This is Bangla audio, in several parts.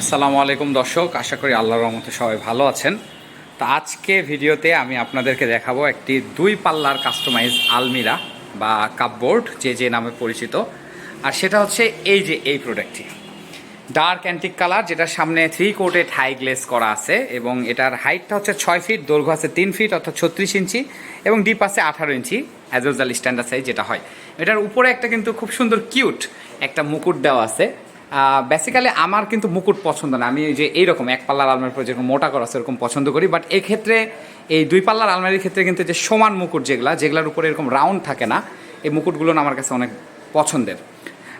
আসসালামু আলাইকুম দর্শক, আশা করি আল্লাহর রহমতে সবাই ভালো আছেন। তো আজকে ভিডিওতে আমি আপনাদেরকে দেখাবো একটি দুই পাল্লার কাস্টমাইজ আলমিরা বা কাপবোর্ড যে যে নামে পরিচিত। আর সেটা হচ্ছে এই যে এই প্রোডাক্টটি ডার্ক অ্যান্টিক কালার যেটার সামনে থ্রি কোটেড হাই গ্লেস করা আছে এবং এটার হাইটটা হচ্ছে ছয় ফিট দৈর্ঘ্য আছে তিন ফিট অর্থাৎ ছত্রিশ ইঞ্চি এবং ডিপ আছে আঠারো inch as well standard size যেটা হয়। এটার উপরে একটা কিন্তু খুব সুন্দর কিউট একটা মুকুট দেওয়া আছে। বেসিক্যালি আমার কিন্তু মুকুট পছন্দ না। আমি যে এইরকম এক পাল্লার আলমারির পর যেরকম মোটা করা সেরকম পছন্দ করি বাট এক্ষেত্রে এই দুই পাল্লার আলমারির ক্ষেত্রে কিন্তু যে সমান মুকুট যেগুলা, যেগুলোর উপরে এরকম রাউন্ড থাকে না, এই মুকুটগুলো আমার কাছে অনেক পছন্দের।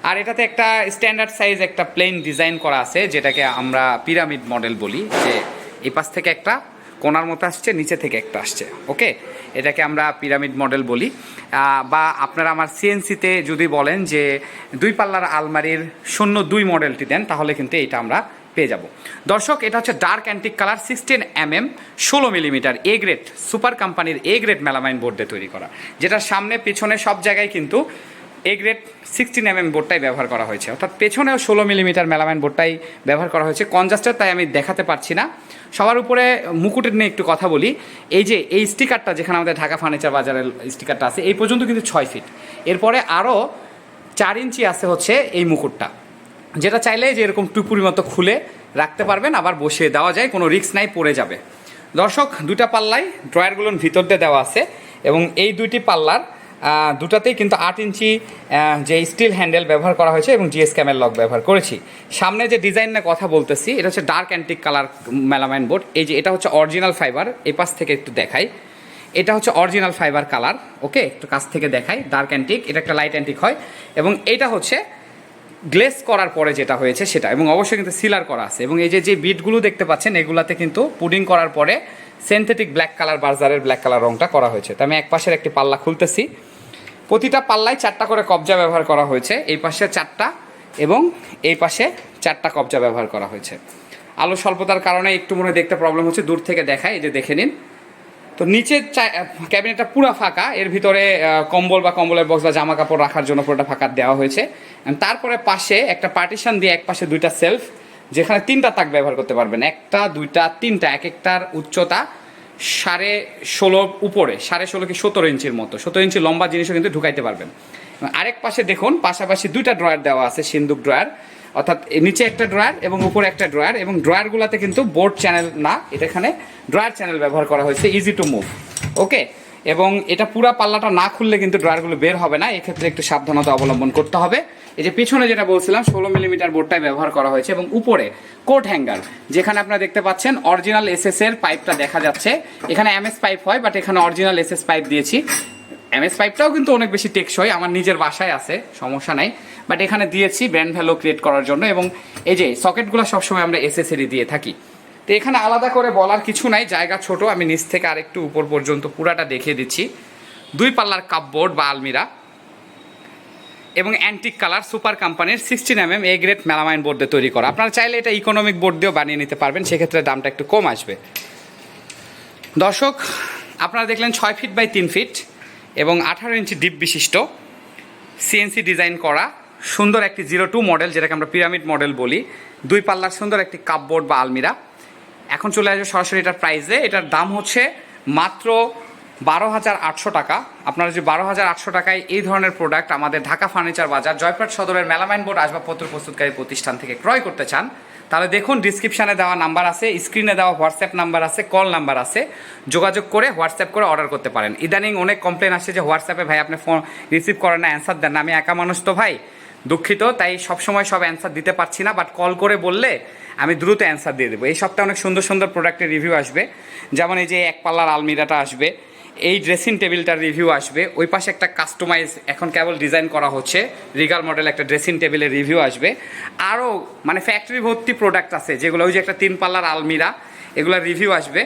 আর এটাতে একটা স্ট্যান্ডার্ড সাইজ একটা প্লেন ডিজাইন করা আছে, যেটাকে আমরা পিরামিড মডেল বলি, যে এই পাশ থেকে একটা কোনার মতো আসছে, নিচে থেকে একটা আসছে, ওকে? এটাকে আমরা পিরামিড মডেল বলি। বা আপনারা আমার সিএনসিতে যদি বলেন যে দুই পাল্লার আলমারির শূন্য দুই মডেলটি দেন, তাহলে কিন্তু এটা আমরা পেয়ে যাব। দর্শক, এটা হচ্ছে dark antique colour sixteen M M ষোলো মিলিমিটার এ গ্রেড সুপার কোম্পানির এ গ্রেড মেলামাইন বোর্ড তৈরি করা। যেটা সামনে, পেছনে সব জায়গায় কিন্তু A grade sixteen M M বোর্ডটাই ব্যবহার করা হয়েছে। অর্থাৎ পেছনেও ষোলো মিলিমিটার মেলামাইন বোর্ডটাই ব্যবহার করা হয়েছে। কনজাস্টার তাই আমি দেখাতে পারছি না। সবার উপরে মুকুটের নিয়ে একটু কথা বলি। এই যে এই স্টিকারটা যেখানে আমাদের ঢাকা ফার্নিচার বাজারের স্টিকারটা আছে, এই পর্যন্ত কিন্তু ছয় ফিট এরপরে আরও চার ইঞ্চি আছে হচ্ছে এই মুকুটটা। যেটা চাইলে যে এরকম টুপুরি মতো খুলে রাখতে পারবেন, আবার বসিয়ে দেওয়া যায়, কোনো রিস্ক নাই, পড়ে যাবে। দর্শক দুটা পাল্লাই ড্রয়ারগুলোর ভিতর দিয়ে দেওয়া আছে এবং এই দুইটি পাল্লার দুটাতেই কিন্তু আট ইঞ্চি যে স্টিল হ্যান্ডেল ব্যবহার করা হয়েছে এবং জিএস ক্যামের লক ব্যবহার করেছি। সামনে যে ডিজাইন নিয়ে কথা বলতেছি, এটা হচ্ছে dark antique colour melamine board এই যে এটা হচ্ছে অরিজিনাল ফাইবার এই পাশ থেকে একটু দেখাই। এটা হচ্ছে অরিজিনাল ফাইবার কালার ওকে একটু কাছ থেকে দেখাই ডার্ক অ্যান্টিক এটা একটা লাইট অ্যান্টিক হয়। এবং এটা হচ্ছে গ্লেস করার পরে যেটা হয়েছে সেটা, এবং অবশ্যই কিন্তু সিলার করা আছে। এবং এই যে যে বিটগুলো দেখতে পাচ্ছেন, এগুলাতে কিন্তু পুডিং করার পরে সিনথেটিক ব্ল্যাক কালার বার্জারের ব্ল্যাক কালার রংটা করা হয়েছে। তো আমি এক পাশের একটি পাল্লা খুলতেছি। প্রতিটা পাল্লায় চারটা করে কবজা ব্যবহার করা হয়েছে। এই পাশে চারটা এবং এই পাশে চারটা কবজা ব্যবহার করা হয়েছে। আলো স্বল্পতার কারণে একটু মনে দেখতে প্রবলেম হচ্ছে, দূর থেকে দেখায়, এই যে দেখে নিন। তো নিচের ক্যাবিনেটটা পুরো ফাঁকা, এর ভিতরে কম্বল বা কম্বলের বক্স বা জামা কাপড় রাখার জন্য পুরোটা ফাঁকা দেওয়া হয়েছে। তারপরে পাশে একটা পার্টিশন দিয়ে এক পাশে দুইটা সেলফ যেখানে তিনটা তাক ব্যবহার করতে পারবেন। একটা, দুইটা, তিনটা, এক একটার উচ্চতা সাড়ে ষোলো উপরে, সাড়ে ষোলো কি সতেরো ইঞ্চির মতো সতেরো ইঞ্চি লম্বা জিনিসও কিন্তু ঢুকাইতে পারবেন। আরেক পাশে দেখুন, পাশাপাশি দুইটা ড্রয়ার দেওয়া আছে, সিন্দুক ড্রয়ার, অর্থাৎ নিচে একটা ড্রয়ার এবং উপরে একটা ড্রয়ার, এবং ড্রয়ারগুলোতে কিন্তু বোর্ড চ্যানেল না, এটা এখানে ড্রয়ার চ্যানেল ব্যবহার করা হয়েছে ইজি টু মুভ ওকে এবং এটা পুরা পাল্লাটা না খুললে কিন্তু ড্রয়ারগুলো বের হবে না। এক্ষেত্রে একটু সাবধানতা অবলম্বন করতে হবে। এই যে পিছনে যেটা বলছিলাম, ষোলো মিলিমিটার বোর্ডটাই ব্যবহার করা হয়েছে এবং উপরে কোট হ্যাঙ্গার, যেখানে আপনারা দেখতে পাচ্ছেন অরিজিনাল এসএস এর পাইপটা দেখা যাচ্ছে। এখানে এমএস পাইপ হয় বাট এখানে অরিজিনাল এসএস পাইপ দিয়েছি। এমএস পাইপটাও কিন্তু অনেক বেশি টেকসই, আমার নিজের বাসায় আছে, সমস্যা নাই। বাট এখানে দিয়েছি ব্র্যান্ড ভ্যালু ক্রিয়েট করার জন্য এবং এই যে সকেটগুলো সবসময় আমরা এসএসএরই দিয়ে থাকি। তো এখানে আলাদা করে বলার কিছু নাই, জায়গা ছোট, আমি নিচ থেকে আরেকটু উপর পর্যন্ত পুরাটা দেখিয়ে দিচ্ছি। দুই পাল্লার কাপবোর্ড বা আলমিরা এবং অ্যান্টিক কালার সুপার কোম্পানির sixteen M M A grade melamine board দিয়ে তৈরি করা। আপনারা চাইলে এটা ইকোনমিক বোর্ড দিয়েও বানিয়ে নিতে পারবেন, সেক্ষেত্রে দামটা একটু কম আসবে। দর্শক, আপনারা দেখলেন ছয় ফিট বাই তিন ফিট এবং আঠারো ইঞ্চি ডিপ বিশিষ্ট সিএনসি ডিজাইন করা, সুন্দর একটি জিরো টু মডেল যেটাকে আমরা পিরামিড মডেল বলি। দুই পাল্লার সুন্দর একটি কাপবোর্ড বা আলমিরা। এখন চলে আসবে সরাসরি এটার প্রাইসে এটার দাম হচ্ছে মাত্র বারো হাজার আটশো টাকা। আপনারা যে বারো হাজার আটশো টাকায় এই ধরনের প্রোডাক্ট আমাদের ঢাকা ফার্নিচার বাজার জয়পাট সদরের মেলামাইন বোর্ড আসবাবপত্র প্রস্তুতকারী প্রতিষ্ঠান থেকে ক্রয় করতে চান, তাহলে দেখুন ডিসক্রিপশানে দেওয়া নাম্বার আছে স্ক্রিনে দেওয়া হোয়াটসঅ্যাপ নাম্বার আছে কল নাম্বার আছে। যোগাযোগ করে হোয়াটসঅ্যাপ করে অর্ডার করতে পারেন। ইদানিং অনেক কমপ্লেন আসছে যে হোয়াটসঅ্যাপে ভাই, আপনি ফোন রিসিভ করেন না অ্যান্সার দেন না। আমি একা মানুষ তো ভাই। দুঃখিত, তাই সবসময় সব অ্যান্সার দিতে পারছি না বাট কল করে বললে আমি দ্রুত অ্যান্সার দিয়ে দেবো। এই সপ্তাহে অনেক সুন্দর সুন্দর প্রোডাক্টের রিভিউ আসবে। যেমন এই যে এক পাল্লার আলমিরাটা আসবে, এই ড্রেসিং টেবিলটার রিভিউ আসবে। ওই পাশে একটা কাস্টমাইজ এখন কেবল ডিজাইন করা হচ্ছে রিগাল মডেল একটা ড্রেসিং টেবিলের রিভিউ আসবে। আরও মানে ফ্যাক্টরি ভর্তি প্রোডাক্ট আছে, যেগুলো ওই যে একটা তিন পাল্লার আলমিরা, এগুলোর রিভিউ আসবে।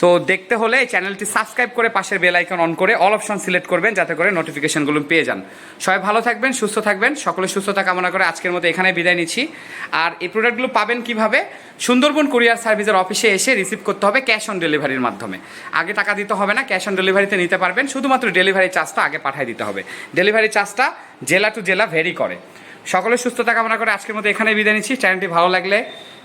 সো দেখতে হলে চ্যানেলটি সাবস্ক্রাইব করে পাশের বেল আইকন অন করে অল অপশন সিলেক্ট করবেন, যাতে করে নোটিফিকেশনগুলো পেয়ে যান। সবাই ভালো থাকবেন, সুস্থ থাকবেন, সকলে সুস্থতা কামনা করে আজকের মতো এখানে বিদায় নিচ্ছি। আর এই প্রোডাক্টগুলো পাবেন কীভাবে? সুন্দরবন কুরিয়ার সার্ভিসের অফিসে এসে রিসিভ করতে হবে ক্যাশ অন ডেলিভারির মাধ্যমে। আগে টাকা দিতে হবে না ক্যাশ অন ডেলিভারিতে নিতে পারবেন, শুধুমাত্র ডেলিভারি চার্জটা আগে পাঠিয়ে দিতে হবে। ডেলিভারি চার্জটা জেলা টু জেলা ভেরি করে। সকলে সুস্থতা কামনা করে আজকের মতো এখানে বিদায় নিচ্ছি। চ্যানেলটি ভালো লাগলে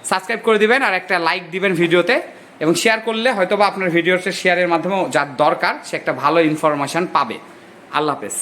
সাবস্ক্রাইব করে দিবেন আর একটা লাইক দিবেন ভিডিওতে এবং শেয়ার করলে হয়তো বা আপনার ভিডিওতে শেয়ারের মাধ্যমে যার দরকার, সে একটা ভালো ইনফরমেশান পাবে। আল্লাহ হাফেজ।